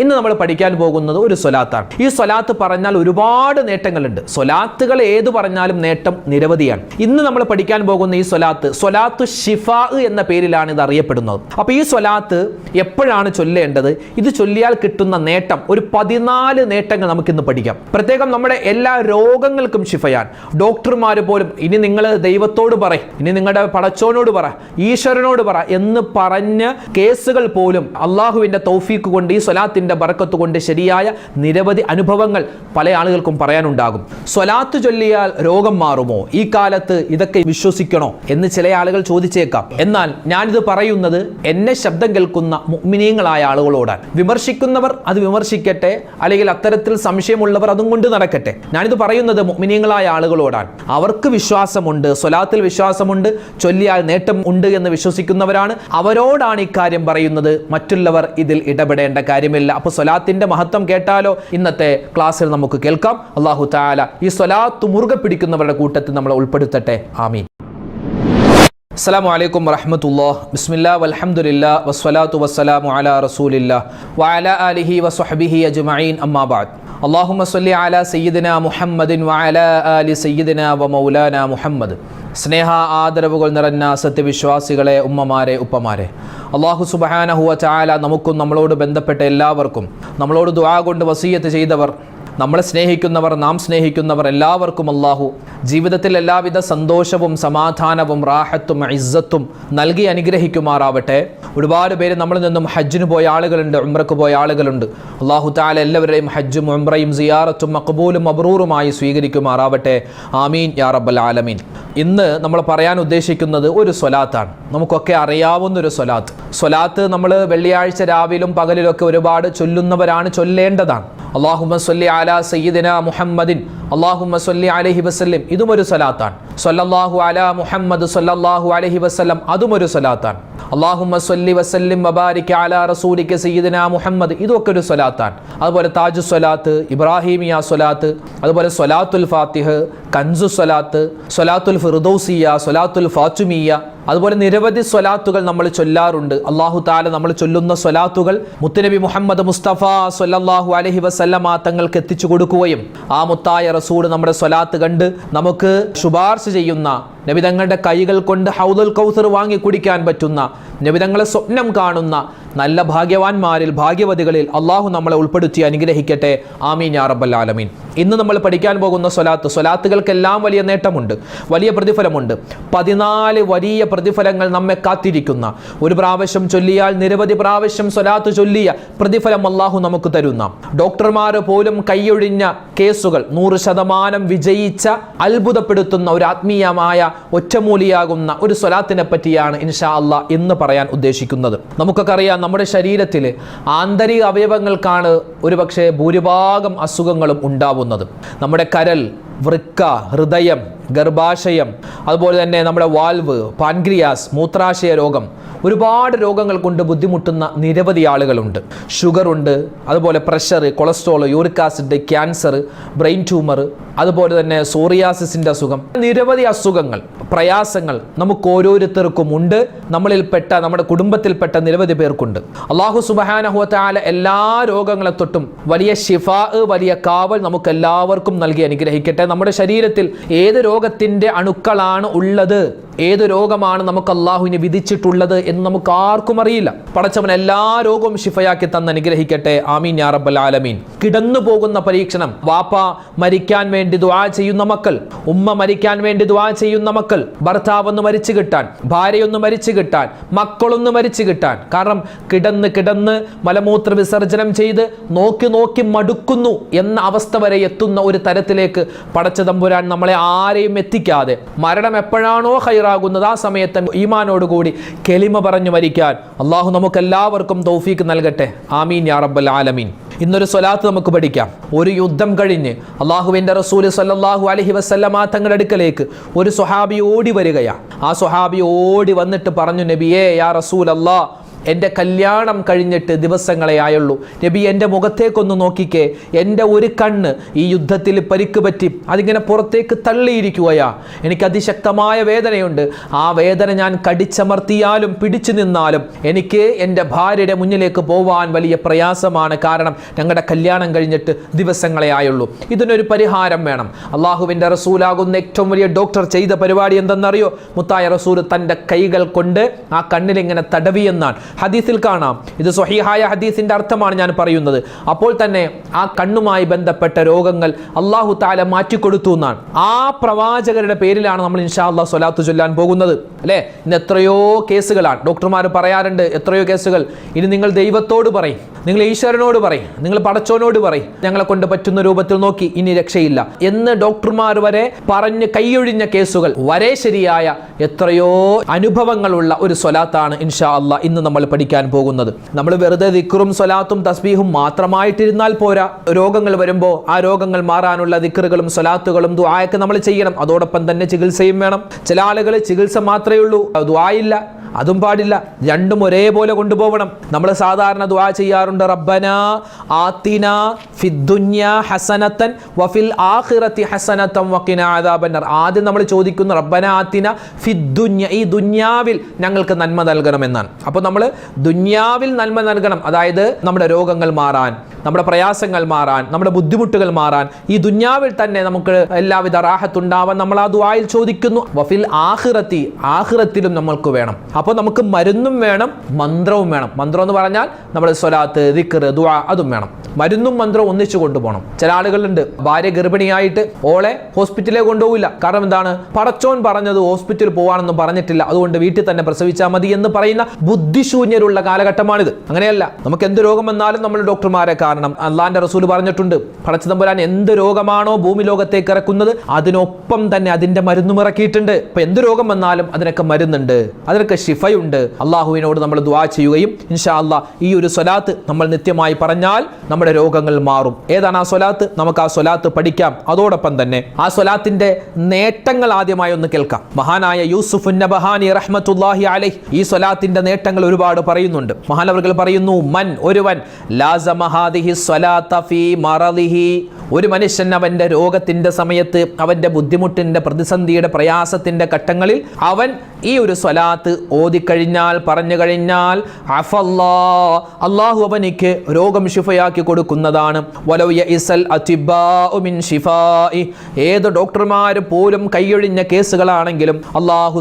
ഇന്ന് നമ്മൾ പഠിക്കാൻ പോകുന്നത് ഒരു സ്വലാത്താണ്. ഈ സ്വലാത്ത് പറഞ്ഞാൽ ഒരുപാട് നേട്ടങ്ങളുണ്ട്. സ്വലാത്തുകൾ ഏത് പറഞ്ഞാലും നേട്ടം നിരവധിയാണ്. ഇന്ന് നമ്മൾ പഠിക്കാൻ പോകുന്ന ഈ സ്വലാത്ത് സ്വലാത്തു ഷിഫാ എന്ന പേരിലാണ് ഇത് അറിയപ്പെടുന്നത്. അപ്പൊ ഈ സ്വലാത്ത് എപ്പോഴാണ് ചൊല്ലേണ്ടത്? ഇത് ചൊല്ലിയാൽ കിട്ടുന്ന നേട്ടം ഒരു പതിനാല് നേട്ടങ്ങൾ നമുക്ക് ഇന്ന് പഠിക്കാം. പ്രത്യേകം നമ്മുടെ എല്ലാ രോഗങ്ങൾക്കും ഷിഫയാൻ ഡോക്ടർമാർ പോലും ഇനി നിങ്ങൾ ദൈവത്തോട് പറ ഇനി നിങ്ങളുടെ പടച്ചോനോട് പറ ഈശ്വരനോട് പറ എന്ന് പറഞ്ഞ് കേസുകൾ പോലും അള്ളാഹുവിന്റെ തൗഫീക്ക് കൊണ്ട് ഈ സ്വലാത്തിന്റെ ബറക്കത്ത് കൊണ്ട് ശരിയായ നിരവധി അനുഭവങ്ങൾ പല ആളുകൾക്കും പറയാനുണ്ടാകും. സ്വലാത്ത് ചൊല്ലിയാൽ രോഗം മാറുമോ? ഈ കാലത്ത് ഇതൊക്കെ വിശ്വസിക്കണോ? എന്ന് ചില ആളുകൾ ചോദിച്ചേക്കാം. എന്നാൽ ഞാനിത് പറയുന്നത് എന്നെ ശബ്ദം കേൾക്കുന്ന മുഗ്മിനീയങ്ങളായ ആളുകളോടാണ്. വിമർശിക്കുന്നവർ അത് വിമർശിക്കട്ടെ അല്ലെങ്കിൽ അത്തരത്തിൽ സംശയമുള്ളവർ അതും കൊണ്ട് നടക്കട്ടെ. ഞാനിത് പറയുന്നത് മുഗ്മിനീയങ്ങളായ ആളുകളോടാണ്. അവർക്ക് വിശ്വാസമുണ്ട് സ്വലാത്തിൽ വിശ്വാസമുണ്ട് ചൊല്ലിയാൽ നേട്ടം ഉണ്ട് എന്ന് വിശ്വസിക്കുന്നവരാണ്. അവരോടാണ് ഇക്കാര്യം പറയുന്നത്. മറ്റുള്ളവർ ഇതിൽ ഇടപെടേണ്ട കാര്യമില്ല. അപ്പൊ സ്വലാത്തിന്റെ മഹത്വം കേട്ടാലോ? ഇന്നത്തെ ക്ലാസ്സിൽ നമുക്ക് കേൾക്കാം. അള്ളാഹു താല ഈ സ്വലാത്ത് മുറുകെ പിടിക്കുന്നവരുടെ കൂട്ടത്തിൽ നമ്മളെ ഉൾപ്പെടുത്തട്ടെ. ആമീൻ. അസ്സാം വലൈക്കും വറഹമത്തുല്ലാ ബിസ്മില്ല വലഹമുല്ല വസ്വലാത്തു വസ്സലാമു അല റസൂലില്ല വഅല അലിഹി വസ്ഹബിഹി അജ്മഈൻ അമ്മാബാദ് അള്ളാഹുമ സല്ലി അല സയ്യിദിന മുഹമ്മദിൻ വഅല അലി സയ്യിദിന വ മൗലാന മുഹമ്മദ്. സ്നേഹ ആദരവുകൾ നിറഞ്ഞ സത്യവിശ്വാസികളെ ഉമ്മമാരെ ഉപ്പമാരെ. അള്ളാഹു സുബഹാനഹുവ ചായാല നമുക്കും നമ്മളോട് ബന്ധപ്പെട്ട എല്ലാവർക്കും നമ്മളോട് ദുആ കൊണ്ട് വസീയത്ത് ചെയ്തവർ നമ്മളെ സ്നേഹിക്കുന്നവർ നാം സ്നേഹിക്കുന്നവർ എല്ലാവർക്കും അള്ളാഹു ജീവിതത്തിൽ എല്ലാവിധ സന്തോഷവും സമാധാനവും റാഹത്തും ഇസ്സത്തും നൽകി അനുഗ്രഹിക്കുമാറാവട്ടെ. ഒരുപാട് പേര് നമ്മളിൽ നിന്നും ഹജ്ജിന് പോയ ആളുകളുണ്ട് ഉംറക്ക് പോയ ആളുകളുണ്ട്. അള്ളാഹു താല എല്ലാവരുടെയും ഹജ്ജും ഉംറയും സിയാറത്തും മക്ബൂലും അബ്രൂറുമായി സ്വീകരിക്കുമാറാവട്ടെ. ആമീൻ യാ റബ്ബൽ ആലമീൻ. ഇന്ന് നമ്മൾ പറയാൻ ഉദ്ദേശിക്കുന്നത് ഒരു സ്വലാത്താണ്. നമുക്കൊക്കെ അറിയാവുന്ന ഒരു സ്വലാത്ത്. സ്വലാത്ത് നമ്മൾ വെള്ളിയാഴ്ച രാവിലും പകലിലൊക്കെ ഒരുപാട് ചൊല്ലുന്നവരാണ് ചൊല്ലേണ്ടതാണ്. അള്ളാഹുമ്മ സല്ലി അലാ സയ്യിദിന മുഹമ്മദിൻ അള്ളാഹുമ സല്ലി അലൈഹി വസല്ലം ഇതും ഒരു സലാത്താണ്. സല്ലല്ലാഹു അലാ മുഹമ്മദ് സല്ലല്ലാഹു അലൈഹി വസല്ലം അതും ഒരു സലാത്താണ്. അള്ളാഹുമ്മ സല്ലി വസല്ലിം വബാരിക അലാ റസൂലിക സയ്യിദിന മുഹമ്മദ് ഇതൊക്കെ ഒരു സ്വലാത്താണ് അതുപോലെ താജു സ്വലാത്ത് ഇബ്രാഹിമിയ സ്വലാത്ത് അതുപോലെ സ്വലാത്തുൽ ഫാത്തിഹ് കൻസു സ്വലാത്ത് സ്വലാത്തുൽ ഫിർദൗസിയ സ്വലാത്തുൽ ഫാത്തുമിയ അതുപോലെ നിരവധി സ്വലാത്തുകൾ നമ്മൾ ചൊല്ലാറുണ്ട്. അള്ളാഹു താല നമ്മൾ ചൊല്ലുന്ന സ്വലാത്തുകൾ മുത്തുനബി മുഹമ്മദ് മുസ്തഫ സൊല്ലാഹു അലഹി വസല്ലമ തങ്ങൾക്ക് എത്തിച്ചു കൊടുക്കുകയും ആ മുത്തായ റസൂഡ് നമ്മുടെ സ്വലാത്ത് കണ്ട് നമുക്ക് ശുപാർശ ചെയ്യുന്ന നബിതങ്ങളുടെ കൈകൾ കൊണ്ട് ഹൗദുൽ കൗസർ വാങ്ങി കുടിക്കാൻ പറ്റുന്ന നബിതങ്ങളെ സ്വപ്നം കാണുന്ന നല്ല ഭാഗ്യവാന്മാരിൽ ഭാഗ്യവതികളിൽ അള്ളാഹു നമ്മളെ ഉൾപ്പെടുത്തി അനുഗ്രഹിക്കട്ടെ. ആമീൻ യാ റബ്ബൽ ആലമീൻ. ഇന്ന് നമ്മൾ പഠിക്കാൻ പോകുന്ന സ്വലാത്ത് സ്വലാത്തുകൾക്കെല്ലാം വലിയ നേട്ടമുണ്ട് വലിയ പ്രതിഫലമുണ്ട്. പതിനാല് വലിയ പ്രതിഫലങ്ങൾ നമ്മെ കാത്തിരിക്കുന്ന ഒരു പ്രാവശ്യം ചൊല്ലിയാൽ നിരവധി പ്രാവശ്യം സ്വലാത്ത് ചൊല്ലിയ പ്രതിഫലം അള്ളാഹു നമുക്ക് തരുന്ന ഡോക്ടർമാർ പോലും കൈയൊഴിഞ്ഞ കേസുകൾ നൂറ് ശതമാനം വിജയിച്ച അത്ഭുതപ്പെടുത്തുന്ന ഒരു ആത്മീയമായ ഒറ്റമൂലിയാകുന്ന ഒരു സ്വലാത്തിനെ പറ്റിയാണ് ഇൻഷാ അല്ല എന്ന് പറയാൻ ഉദ്ദേശിക്കുന്നത്. നമുക്കൊക്കെ അറിയാം നമ്മുടെ ശരീരത്തിൽ ആന്തരിക അവയവങ്ങൾക്കാണ് ഒരുപക്ഷെ ഭൂരിഭാഗം അസുഖങ്ങളും ഉണ്ടാവുന്നത്. നമ്മുടെ കരൽ വൃക്ക ഹൃദയം ഗർഭാശയം അതുപോലെ തന്നെ നമ്മുടെ വാൽവ് പാൻക്രിയാസ് മൂത്രാശയ രോഗം ഒരുപാട് രോഗങ്ങൾ കൊണ്ട് ബുദ്ധിമുട്ടുന്ന നിരവധി ആളുകളുണ്ട്. ഷുഗർ ഉണ്ട് അതുപോലെ pressure cholesterol uric acid cancer brain tumour അതുപോലെ തന്നെ സോറിയാസിസിന്റെ അസുഖം. നിരവധി അസുഖങ്ങൾ പ്രയാസങ്ങൾ നമുക്ക് ഓരോരുത്തർക്കും ഉണ്ട്. നമ്മളിൽപ്പെട്ട നമ്മുടെ കുടുംബത്തിൽപ്പെട്ട നിരവധി പേർക്കുണ്ട്. അള്ളാഹു സുബഹാനഹുല എല്ലാ രോഗങ്ങളെ തൊട്ടും വലിയ ഷിഫാ വലിയ കാവൽ നമുക്ക് എല്ലാവർക്കും നൽകി അനുഗ്രഹിക്കട്ടെ. നമ്മുടെ ശരീരത്തിൽ ഏത് രോഗത്തിന്റെ അണുക്കളാണ് ഉള്ളത്? ഏത് രോഗമാണ് നമുക്ക് അള്ളാഹുവിനെ വിധിച്ചിട്ടുള്ളത് എന്ന് നമുക്ക് ആർക്കും അറിയില്ല. പടച്ചവൻ എല്ലാ രോഗവും ഷിഫയാക്കി തന്ന് അനുഗ്രഹിക്കട്ടെ. ആമീൻ യാ റബ്ബൽ ആലമീൻ. കിടന്നു പോകുന്ന പരീക്ഷണം. വാപ്പ മരിക്കാൻ വേണ്ടി ദ്വാ ചെയ്യുന്ന മക്കൾ. ഉമ്മ മരിക്കാൻ വേണ്ടി ദ്വാ ചെയ്യുന്ന മക്കൾ. ഭർത്താവ് ഒന്ന് മരിച്ചു കിട്ടാൻ. ഭാര്യയൊന്ന് മരിച്ചു കിട്ടാൻ. മക്കളൊന്ന് മരിച്ചു കിട്ടാൻ. കാരണം കിടന്ന് കിടന്ന് മലമൂത്ര വിസർജനം ചെയ്ത് നോക്കി നോക്കി മടുക്കുന്നു എന്ന അവസ്ഥ വരെ എത്തുന്ന ഒരു തരത്തിലേക്ക് പടച്ച തമ്പുരാൻ നമ്മളെ ആരെയും എത്തിക്കാതെ മരണം എപ്പോഴാണോ ഹൈറാകുന്നത് ആ സമയത്ത് ഈമാനോടുകൂടി കെളിമ പറഞ്ഞു മരിക്കാൻ അള്ളാഹു നമുക്ക് എല്ലാവർക്കും തൗഫീക്ക് നൽകട്ടെ. ആമീൻ യാ റബ്ബൽ ആലമീൻ. ഇന്നൊരു സ്വലാത്ത് നമുക്ക് പഠിക്കാം. ഒരു യുദ്ധം കഴിഞ്ഞ് അള്ളാഹുവിന്റെ റസൂൽ സല്ലാഹു അലഹി വസ്ല്ലമ തങ്ങളുടെ അടുക്കലേക്ക് ഒരു സ്വഹാബി ഓടി വരികയാണ്. ആ സ്വഹാബി ഓടി വന്നിട്ട് പറഞ്ഞു നബിയേ യാ റസൂൽ അല്ലാ എന്റെ കല്യാണം കഴിഞ്ഞിട്ട് ദിവസങ്ങളെ ആയുള്ളൂ. നബി എന്റെ മുഖത്തേക്കൊന്ന് നോക്കിക്കേ. എന്റെ ഒരു കണ്ണ് ഈ യുദ്ധത്തിൽ പരിക്ക് പറ്റി. അതിങ്ങനെ പുറത്തേക്ക് തള്ളിയിരിക്കുകയാ. എനിക്ക് അതിശക്തമായ വേദനയുണ്ട്. ആ വേദന ഞാൻ കടിച്ചമർത്തിയാലും പിടിച്ചു നിന്നാലും എനിക്ക് എന്റെ ഭാര്യയുടെ മുന്നിലേക്ക് പോവാൻ വലിയ പ്രയാസമാണ്. കാരണം ഞങ്ങളുടെ കല്യാണം കഴിഞ്ഞിട്ട് ദിവസങ്ങളെ ആയുള്ളൂ. ഇതിനൊരു പരിഹാരം വേണം. അള്ളാഹുവിന്റെ റസൂലാകുന്ന ഏറ്റവും വലിയ ഡോക്ടർ ചെയ്ത പരിപാടി എന്തെന്നറിയോ? മുത്തായ റസൂൽ തന്റെ കൈകൾ കൊണ്ട് ആ കണ്ണിലിങ്ങനെ തടവിയെന്നാണ്. ഹദീസിൽ കാണാം. ഇത് സ്വഹീഹായ ഹദീസിന്റെ അർത്ഥമാണ് ഞാൻ പറയുന്നത്. അപ്പോൾ തന്നെ ആ കണ്ണുമായി ബന്ധപ്പെട്ട രോഗങ്ങൾ അള്ളാഹു താല മാറ്റിക്കൊടുത്തു എന്നാണ്. ആ പ്രവാചകരുടെ പേരിലാണ് നമ്മൾ ഇൻഷാ അള്ളാഹ് സ്വലാത്തു ചൊല്ലാൻ പോകുന്നത്. അല്ലേ? ഇന്ന് എത്രയോ കേസുകളാണ്. ഡോക്ടർമാർ പറയാറുണ്ട് എത്രയോ കേസുകൾ. ഇനി നിങ്ങൾ ദൈവത്തോട് പറയും നിങ്ങൾ ഈശ്വരനോട് പറയും നിങ്ങൾ പടച്ചോനോട് പറയും. ഞങ്ങളെ കൊണ്ട് പറ്റുന്ന രൂപത്തിൽ നോക്കി ഇനി രക്ഷയില്ല. എന്ന് ഡോക്ടർമാർ വരെ പറഞ്ഞ് കൈയൊഴിഞ്ഞ കേസുകൾ വരെ ശരിയായ എത്രയോ അനുഭവങ്ങളുള്ള ഒരു സ്വലാത്താണ് ഇൻഷാ അള്ളാഹ് ഇന്ന് നമ്മൾ പഠിക്കാൻ പോകുന്നത്. നമ്മൾ വെറുതെ ദിക്കറും സ്വലാത്തും തസ്ബീഹും മാത്രമായിട്ടിരുന്നാൽ പോരാ. രോഗങ്ങൾ വരുമ്പോൾ ആ രോഗങ്ങൾ മാറാനുള്ള ദിക്കറുകളും സ്വലാത്തുകളും ദുആയൊക്കെ നമ്മൾ ചെയ്യണം. അതോടൊപ്പം തന്നെ ചികിത്സയും വേണം. ചില ആളുകൾ ചികിത്സ മാത്രമേ ഉള്ളൂ. ദുആയില്ല അതും പാടില്ല. രണ്ടും ഒരേപോലെ കൊണ്ടുപോകണം നമ്മൾ സാധാരണ ദുആ ചെയ്യാറുണ്ട്. റബ്ബന ആത്തിന ഫിദ്ദുന്യ ഹസനത്തൻ വഫിൽ ആഖിറത്തി ഹസനത്തൻ വഖിനാ ആദാബന്നർ ആദ്യം നമ്മൾ ചോദിക്കുന്നു റബ്ബന ആത്തിന ഫിദ്ദുന്യ ഈ ദുന്യാവിൽ ഞങ്ങൾക്ക് നന്മ നൽകണമെന്നാണ്. അപ്പോൾ നമ്മൾ ദുന്യാവിൽ നന്മ നൽകണം. അതായത് നമ്മുടെ രോഗങ്ങൾ മാറാൻ നമ്മുടെ പ്രയാസങ്ങൾ മാറാൻ നമ്മുടെ ബുദ്ധിമുട്ടുകൾ മാറാൻ. ഈ ദുന്യാവിൽ തന്നെ നമുക്ക് എല്ലാവിധ റാഹത്തുണ്ടാവാൻ നമ്മൾ ആ ദുആയിൽ ചോദിക്കുന്നു. വഫിൽ ആഹ്റത്തി ആഹ്റത്തിലും നമ്മൾക്ക് വേണം. അപ്പോൾ നമുക്ക് മരുന്നും വേണം മന്ത്രവും വേണം. മന്ത്രം എന്ന് പറഞ്ഞാൽ നമ്മുടെ സ്വലാത്ത് ദിക്കർ ദുആ അതും വേണം. മരുന്നും മന്ത്രവും ഒന്നിച്ചു കൊണ്ടുപോകണം. ചില ആളുകളുണ്ട് ഭാര്യ ഗർഭിണിയായിട്ട് ഓളെ ഹോസ്പിറ്റലിൽ കൊണ്ടുപോകില്ല കാരണം എന്താണ്? പടച്ചോൻ പറഞ്ഞത് ഹോസ്പിറ്റലിൽ പോകാനൊന്നും പറഞ്ഞിട്ടില്ല. അതുകൊണ്ട് വീട്ടിൽ തന്നെ പ്രസവിച്ചാൽ മതി എന്ന് പറയുന്ന ബുദ്ധിശൂന്യരുള്ള കാലഘട്ടമാണിത്. അങ്ങനെയല്ല നമുക്ക് എന്ത് രോഗം വന്നാലും നമ്മൾ ഡോക്ടർമാരെ കാരണം അള്ളാന്റെ റസൂൽ പറഞ്ഞിട്ടുണ്ട് പടച്ചതമ്പുരാൻ എന്ത് രോഗമാണോ ഭൂമി ലോകത്തേക്ക് ഇറക്കുന്നത് അതിനൊപ്പം തന്നെ അതിന്റെ മരുന്നും ഇറക്കിയിട്ടുണ്ട്. ഇപ്പൊ എന്ത് രോഗം വന്നാലും അതിനൊക്കെ മരുന്നുണ്ട് അതിനൊക്കെ ഷിഫയുണ്ട് അള്ളാഹുവിനോട് നമ്മൾ ദ്വാ ചെയ്യുകയും ഇൻഷാ അള്ളാഹ് ഈ ഒരു സ്വലാത്ത് നമ്മൾ നിത്യമായി പറഞ്ഞാൽ നമ്മുടെ രോഗങ്ങൾ മാറും. ഏതാണ് ആ സ്വലാത്ത്? നമുക്ക് ആ സ്വലാത്ത് പഠിക്കാം. അതോടൊപ്പം തന്നെ ആ സ്വലാത്തിന്റെ നേട്ടങ്ങൾ ആദ്യമായി ഒന്ന് കേൾക്കാം. മഹാനായ യൂസുഫ് നബഹാനി റഹ്മത്തുല്ലാഹി ഈ സ്വലാത്തിന്റെ നേട്ടങ്ങൾ ഒരുപാട് പറയുന്നുണ്ട്. മഹാനവർകൾ പറയുന്നു മൻ ഒരുവൻ ഒരു മനുഷ്യൻ അവന്റെ രോഗത്തിന്റെ സമയത്ത് അവന്റെ ബുദ്ധിമുട്ടിന്റെ പ്രതിസന്ധിയുടെ പ്രയാസത്തിന്റെ ഘട്ടങ്ങളിൽ അവൻ ഈ ഒരു സ്വലാത്ത് ഓതിക്കഴിഞ്ഞാൽ പറഞ്ഞു കഴിഞ്ഞാൽ അഫല്ലാ അള്ളാഹു അവനിക്ക് രോഗം ഷിഫയാക്കി കൊടുക്കുന്നതാണ്. മിൻ ഏത് ഡോക്ടർമാർ പോലും കൈയൊഴിഞ്ഞ കേസുകളാണെങ്കിലും അള്ളാഹു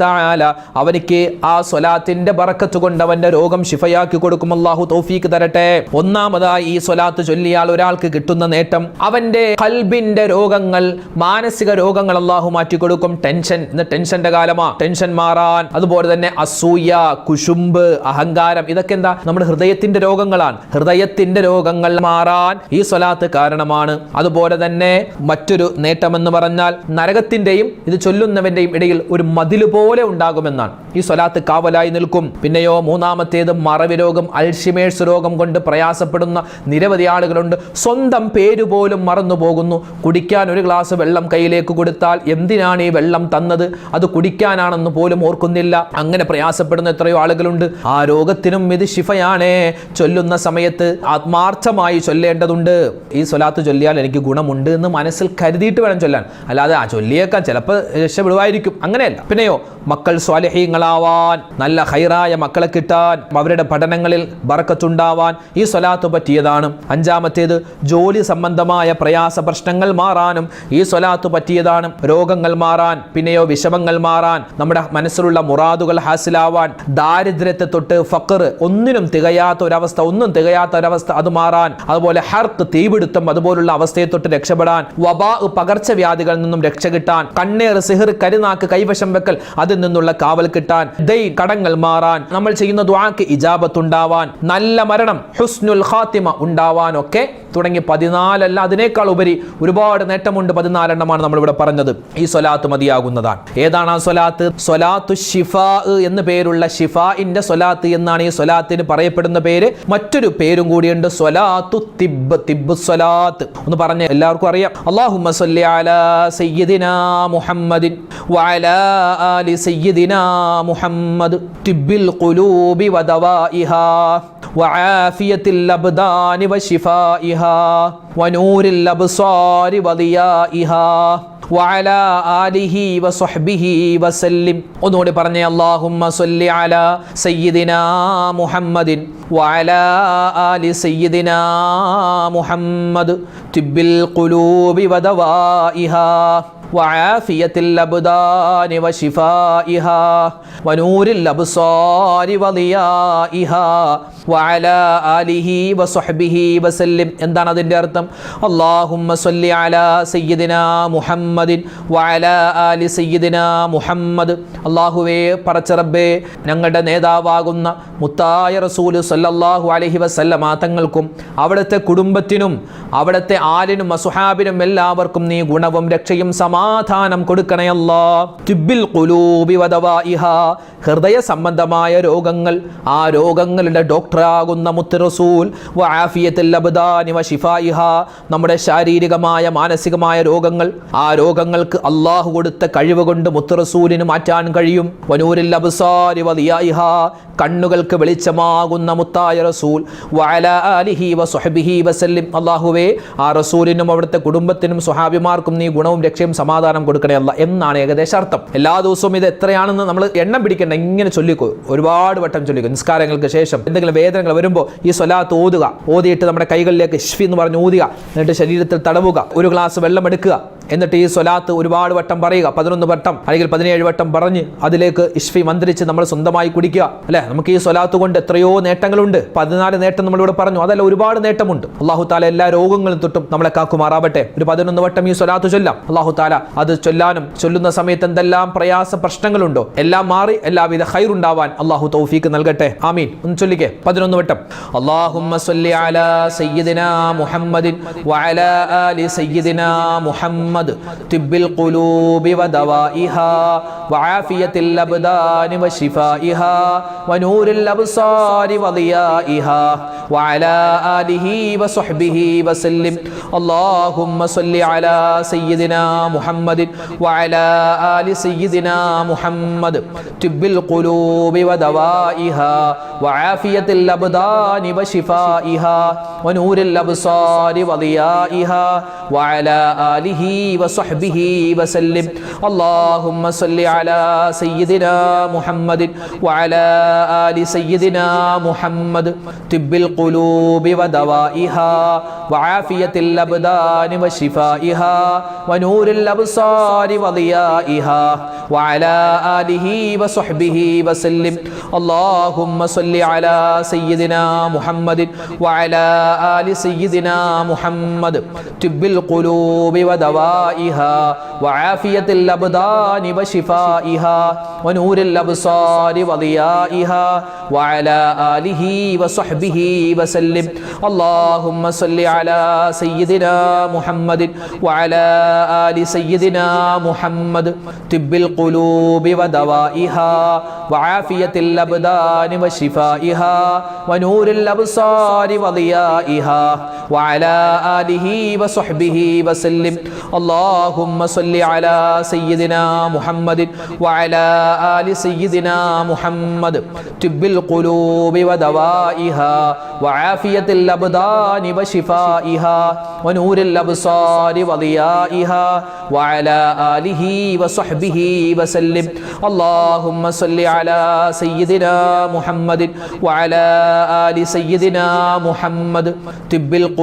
തആല അവനിക്ക് ആ സ്വലാത്തിന്റെ ബറക്കത്ത് കൊണ്ട് അവന്റെ രോഗം ശിഫയാക്കി കൊടുക്കും. അള്ളാഹു തൗഫീക്ക് തരട്ടെ. ഒന്നാമതായി ഈ സ്വലാത്ത് ചൊല്ലിയാൽ ഒരാൾക്ക് കിട്ടുന്ന നേട്ടം അവന്റെ കൽബിന്റെ രോഗങ്ങൾ മാനസിക രോഗങ്ങൾ അള്ളാഹു മാറ്റിക്കൊടുക്കും ടെൻഷൻ ഇന്ന് ടെൻഷന്റെ കാലമാ. ടെൻഷൻ മാറാൻ അതുപോലെ തന്നെ അസൂയ കുശുമ്പ് അഹങ്കാരം ഇതൊക്കെ എന്താ? നമ്മുടെ ഹൃദയത്തിന്റെ രോഗങ്ങളാണ്. ഹൃദയത്തിന്റെ രോഗങ്ങൾ മാറാൻ ഈ സ്വലാത്ത് കാരണമാണ്. അതുപോലെ തന്നെ മറ്റൊരു നേട്ടമെന്ന് പറഞ്ഞാൽ നരകത്തിന്റെയും ഇത് ചൊല്ലുന്നവന്റെയും ഇടയിൽ ഒരു മതിൽ പോലെ ഉണ്ടാകുമെന്നാണ്. ഈ സ്വലാത്ത് കാവലായി നിൽക്കും. പിന്നെയോ മൂന്നാമത്തേത് മറവി രോഗം അൽഷിമേഴ്സ് രോഗം കൊണ്ട് പ്രയാസപ്പെടുന്ന നിരവധി ആളുകളുണ്ട്. സ്വന്തം പേര് പോലും മറന്നു പോകുന്നു കുടിക്കാൻ ഒരു ഗ്ലാസ് വെള്ളം കയ്യിലേക്ക് കൊടുത്താൽ എന്തിനാണ് ഈ വെള്ളം തന്നത്? അത് കുടിക്കാനാണെന്ന് പോലും ഓർക്കുന്നില്ല. അങ്ങനെ പ്രയാസപ്പെടുന്ന എത്രയോ ആളുകളുണ്ട്. ആ രോഗത്തിനും ഇത് ശിഫയാണേ. ചൊല്ലുന്ന സമയത്ത് ആത്മാർത്ഥമായി ചൊല്ലേണ്ടതുണ്ട്. ഈ സ്വലാത്ത് ചൊല്ലിയാൽ എനിക്ക് ഗുണമുണ്ട് എന്ന് മനസ്സിൽ കരുതിയിട്ട് വേണം ചൊല്ലാൻ. അല്ലാതെ ആ ചൊല്ലിയേക്കാൻ ചിലപ്പോൾ രക്ഷപ്പെടുമായിരിക്കും അങ്ങനെയല്ല. പിന്നെയോ മക്കൾ സ്വാലഹീങ്ങളാവാൻ നല്ല ഹൈറായ മക്കളെ കിട്ടാൻ അവരുടെ പഠനങ്ങളിൽ ബറക്കത്തുണ്ടാവാൻ ഈ സ്വലാത്ത് പറ്റിയതാണ്. അഞ്ചാമത്തേത് ജോലി സംബന്ധമായ പ്രയാസ പ്രശ്നങ്ങൾ മാറാനും ഈ സ്വലാത്ത് പറ്റിയതാണ്. രോഗങ്ങൾ മാറാൻ പിന്നെയോ വിഷമങ്ങൾ മാറാൻ നമ്മുടെ മനസ്സിലുള്ള മുറാദുകൾ ഹാസിലാവാൻ ദാരിദ്ര്യത്തെ തൊട്ട് ഫക്കർ ഒന്നിനും തികയാത്ത ഒരവസ്ഥ ഒന്നും തികയാത്ത ഒരവസ്ഥ അത് മാറാൻ അതുപോലെ ഹർക്ക് തീപിടുത്തം അതുപോലുള്ള അവസ്ഥയെ തൊട്ട് രക്ഷപ്പെടാൻ വബാ പകർച്ചവ്യാധികളിൽ നിന്നും രക്ഷ കിട്ടാൻ കണ്ണേർ സിഹിർ കരുനാക്ക് കൈവശം വെക്കൽ അതിൽ നിന്നുള്ള കാവൽ കിട്ടാൻ ദൈ കടങ്ങൾ മാറാൻ നമ്മൾ ചെയ്യുന്ന ദ്വാക്ക് ഇജാബത്ത് ഉണ്ടാവാൻ നല്ല മരണം ഹുസ്നുൽ ഖാത്തിമ ഉണ്ടാവാൻ ഒക്കെ തുടങ്ങി പതിനാല് പതിനാലല്ല അതിനേക്കാൾ ഉപരി ഒരുപാട് നേട്ടമുണ്ട് പതിനാലെണ്ണമാണ് നമ്മളിവിടെ പറഞ്ഞത്. ഈ സ്വലാത്ത് മതിയാകുന്നതാണ്. ഏതാണ് ആ സ്വലാത്ത്? സ്വലാത്തു ഷിഫാ എന്ന് പേരുള്ള ഷിഫാഇന്റെ സ്വലാത്ത് എന്നാണ് ഈ സ്വലാത്തിന് പറയപ്പെടുന്ന പേര്. മറ്റൊരു പേരും കൂടിയുണ്ട് സ്വലാത്തു തിബ് തിബ് സ്വലാത്ത്. എന്ന് പറഞ്ഞ എല്ലാവർക്കും അറിയാം. അള്ളാഹു മുഹമ്മദിൻ ആലി മുഹമ്മദ്. തിബിൽ القلوب ودوائها وعافية الأبدان وشفائها ونور الأبصار وضيائها وعلى آله وصحبه وسلم ഒന്നുകൂടി പറഞ്ഞേ اللهم صل على سيدنا محمد وعلى آل سيدنا محمد طب القلوب ودوائها وعافية الأبدان وشفائها ونور الأبصار وضيائها وعلى آله وصحبه وسلم എന്താണ് അതിൻ്റെ അർത്ഥം ചൊല്ലണം അള്ളാഹുമ്മ സല്ലി അലാ സയ്യിദിന മുഹമ്മദിൻ വഅല ആലി സയ്യിദിന മുഹമ്മദ്. പറച്ച പറച്ചറബ്ബേ ഞങ്ങളുടെ നേതാവാകുന്ന മുത്തായ റസൂൽ സല്ലല്ലാഹു അലഹി വസല്ലമ തങ്ങൾക്കും അവിടുത്തെ കുടുംബത്തിനും അവിടുത്തെ ആലിനും അസുഹാബിനും എല്ലാവർക്കും നീ ഗുണവും രക്ഷയും സമാധാനം കൊടുക്കണയല്ലോ തിബിൽ കുലൂബി വധവായിഹ ഹൃദയ സംബന്ധമായ രോഗങ്ങൾ ആ രോഗങ്ങളുടെ ഡോക്ടറാകുന്ന മുത്തറസൂൽ വാഫിയത്തിൽ അബദാനിവ ഷിഫായിഹ നമ്മുടെ ശാരീരികമായ മാനസികമായ രോഗങ്ങൾ. ആ രോഗങ്ങൾക്ക് അള്ളാഹു കൊടുത്ത കഴിവ് കൊണ്ട് മുത്തറസൂലിന് മാറ്റാൻ കഴിയും. വനൂരിൽ അബ്സാരി വലിയായിഹ കണ്ണുകൾക്ക് വെളിച്ചമാകുന്ന മുത്തായ റസൂൽ. ആലിഹി അള്ളാഹുവേ ആ റസൂലിനും അവിടുത്തെ കുടുംബത്തിനും സ്വഹാബിമാർക്കും നീ ഗുണവും രക്ഷയും സമാധാനം കൊടുക്കണേ അല്ല എന്നാണ് ഏകദേശം അർത്ഥം. എല്ലാ ദിവസവും ഇത് എത്രയാണെന്ന് നമ്മൾ എണ്ണം പിടിക്കേണ്ട ഇങ്ങനെ ചൊല്ലിക്കോ. ഒരുപാട് വട്ടം ചൊല്ലിക്കോ. നിസ്കാരങ്ങൾക്ക് ശേഷം എന്തെങ്കിലും വേദനകൾ വരുമ്പോൾ ഈ സ്വലാത്ത് ഓതുക. ഓതിയിട്ട് നമ്മുടെ കൈകളിലേക്ക് ഇഷ്ഫി എന്ന് പറഞ്ഞ് ഊതുക എന്നിട്ട് ശരീരത്തിൽ തടവുക. ഒരു ഗ്ലാസ് വെള്ളം എടുക്കുക. എന്നിട്ട് ഈ സ്വലാത്ത് ഒരുപാട് വട്ടം പറയുക. പതിനൊന്ന് വട്ടം അല്ലെങ്കിൽ പതിനേഴ് വട്ടം പറഞ്ഞ് അതിലേക്ക് ഇഷ്ഫി മന്ത്രിച്ച് നമ്മൾ സ്വന്തമായി കുടിക്കുക. അല്ലെ? നമുക്ക് ഈ സ്വലാത്ത് കൊണ്ട് എത്രയോ നേട്ടങ്ങളുണ്ട്. പതിനാല് നേട്ടം നമ്മളിവിടെ പറഞ്ഞു. അതല്ല ഒരുപാട് നേട്ടമുണ്ട്. അള്ളാഹു താല എല്ലാ രോഗങ്ങളും തൊട്ടും നമ്മളെ കാക്കുമാറാവട്ടെ. ഒരു പതിനൊന്ന് വട്ടം ഈ സ്വലാത്ത് ചൊല്ലാം. അള്ളാഹു താല അത് ചൊല്ലാനും ചൊല്ലുന്ന സമയത്ത് എന്തെല്ലാം പ്രയാസ പ്രശ്നങ്ങളുണ്ടോ? എല്ലാം മാറി എല്ലാവിധ ഹൈറുണ്ടാവാൻ അള്ളാഹു തൗഫീക്ക് നൽകട്ടെ. ആമീൻ. ഒന്ന് ചൊല്ലിക്കേ. പതിനൊന്ന് വട്ടം. അള്ളാഹുമ്മ സയ്യിദിനാ മുഹമ്മദിൻ ആലി മുഹമ്മദ് محمد طب القلوب ودوائها وعافية الأبدان وشفائها ونور الأبصار وضيائها وعلى آله وصحبه وسلم اللهم صل على سيدنا محمد وعلى آل سيدنا محمد طب القلوب ودوائها وعافية الأبدان وشفائها ونور الأبصار وضيائها وعلى آله وصحبه وسلم اللهم صل على سيدنا محمد وعلى آل سيدنا محمد طب القلوب ودوائها وعافية الأبدان وشفائها ونور الأبصار وضيائها وعلى آله وصحبه وسلم اللهم صل على سيدنا محمد وعلى آل سيدنا محمد طب القلوب ودوائها وعافية الأبدان وشفائها ونور الأبصار وضيائها وعلى آله وصحبه وسلم اللهم صل على سيدنا محمد وعلى آل سيدنا محمد طب القلوب ودوائها وعافية الأبدان وشفائها ونور الأبصار وضيائها وعلى آله وصحبه وسلم اللهم صل على سيدنا محمد وعلى آل سيدنا محمد طب القلوب ودوائها وعافية الأبدان وشفائها ونور الأبصار وضيائها وعلى آله وصحبه وسلم اللهم صل على سيدنا محمد وعلى آل سيدنا محمد طب القلوب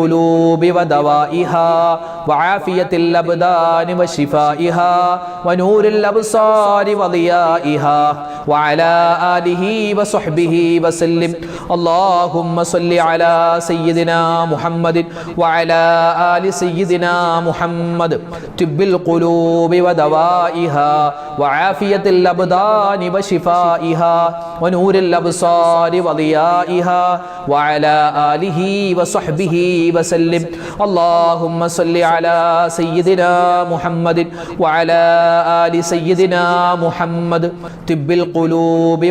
ودوائها وعافية الأبدان وشفائها ونور الأبصار وضيائها وعلى آله وصحبه وسلم اللهم صل على سيدنا محمد وعلى آل سيدنا محمد طب القلوب ودوائها وعافية الأبدان وشفائها ونور الأبصار وضيائها وعلى آله وصحبه وسلم اللهم صل على سيدنا محمد وعلى آل سيدنا محمد طب القلوب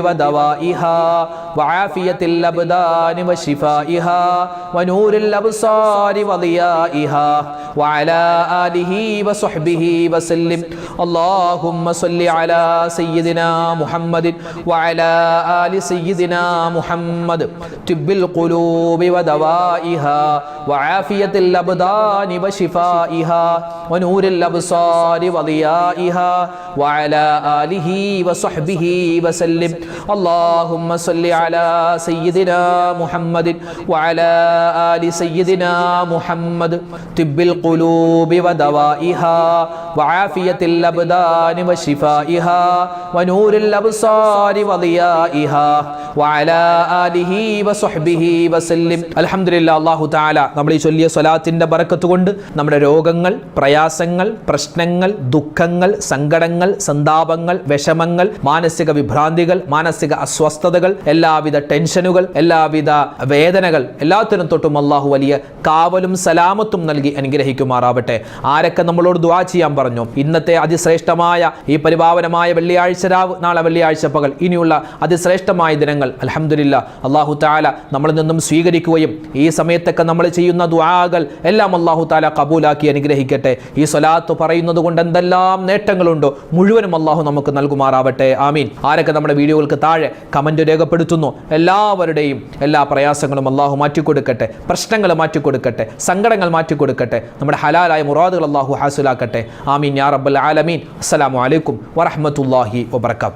ودوائها وعافية الأبدان وشفائها ونور الأبصار وضيائها وعلى آله وصحبه وسلم اللهم صل على سيدنا محمد وعلى آل سيدنا محمد طب القلوب ودوائها وعافية الأبدان وشفائها ونور الأبصار وضيائها وعلى آله وصحبه وسلم اللهم صل على سيدنا محمد وعلى آل سيدنا محمد طب القلوب ودوائها وعافية الأبدان وشفائها ونور الأبصار وضيائها وعلى آله وصحبه وسلم الحمد لله അള്ളാഹു താല നമ്മൾ ഈ ചൊല്ലിയ സ്വലാത്തിന്റെ ബറക്കത്ത് കൊണ്ട് നമ്മുടെ രോഗങ്ങൾ പ്രയാസങ്ങൾ പ്രശ്നങ്ങൾ ദുഃഖങ്ങൾ സങ്കടങ്ങൾ സന്താപങ്ങൾ വിഷമങ്ങൾ മാനസിക വിഭ്രാന്തികൾ മാനസിക അസ്വസ്ഥതകൾ എല്ലാവിധ ടെൻഷനുകൾ എല്ലാവിധ വേദനകൾ എല്ലാത്തിനും തൊട്ടും അള്ളാഹു വലിയ കാവലും സലാമത്തും നൽകി അനുഗ്രഹിക്കുമാറാവട്ടെ. ആരൊക്കെ നമ്മളോട് ദുആ ചെയ്യാൻ പറഞ്ഞു? ഇന്നത്തെ അതിശ്രേഷ്ഠമായ ഈ പരിപാവനമായ വെള്ളിയാഴ്ച രാവ് നാളെ വെള്ളിയാഴ്ച പകൽ ഇനിയുള്ള അതിശ്രേഷ്ഠമായ ദിനങ്ങൾ അലഹമില്ല അള്ളാഹു താല നമ്മളിൽ നിന്നും സ്വീകരിക്കുകയും ഈ സമയത്തൊക്കെ നമ്മൾ ചെയ്യുന്ന ദുആകൾ എല്ലാം അള്ളാഹു താല കബൂലാക്കി അനുഗ്രഹിക്കട്ടെ. ഈ സ്വലാത്ത് പറയുന്നത് കൊണ്ട് എന്തെല്ലാം നേട്ടങ്ങളുണ്ടോ മുഴുവനും അള്ളാഹു നമുക്ക് നൽകുമാറാവട്ടെ. ആമീൻ. ആരൊക്കെ നമ്മുടെ വീഡിയോകൾക്ക് താഴെ കമന്റ് രേഖപ്പെടുത്തുന്നു? എല്ലാവരുടെയും എല്ലാ പ്രയാസങ്ങളും അള്ളാഹു മാറ്റിക്കൊടുക്കട്ടെ. പ്രശ്നങ്ങൾ മാറ്റിക്കൊടുക്കട്ടെ. സങ്കടങ്ങൾ മാറ്റിക്കൊടുക്കട്ടെ. നമ്മുടെ ഹലാലായ മുറാദുകൾ അള്ളാഹു ഹാസുലാക്കട്ടെ. ആമീൻ യാ റബ്ബൽ ആലമീൻ. അസ്സലാമു അലൈക്കും വറഹ്മത്തുള്ളാഹി വബർക്കാത്തു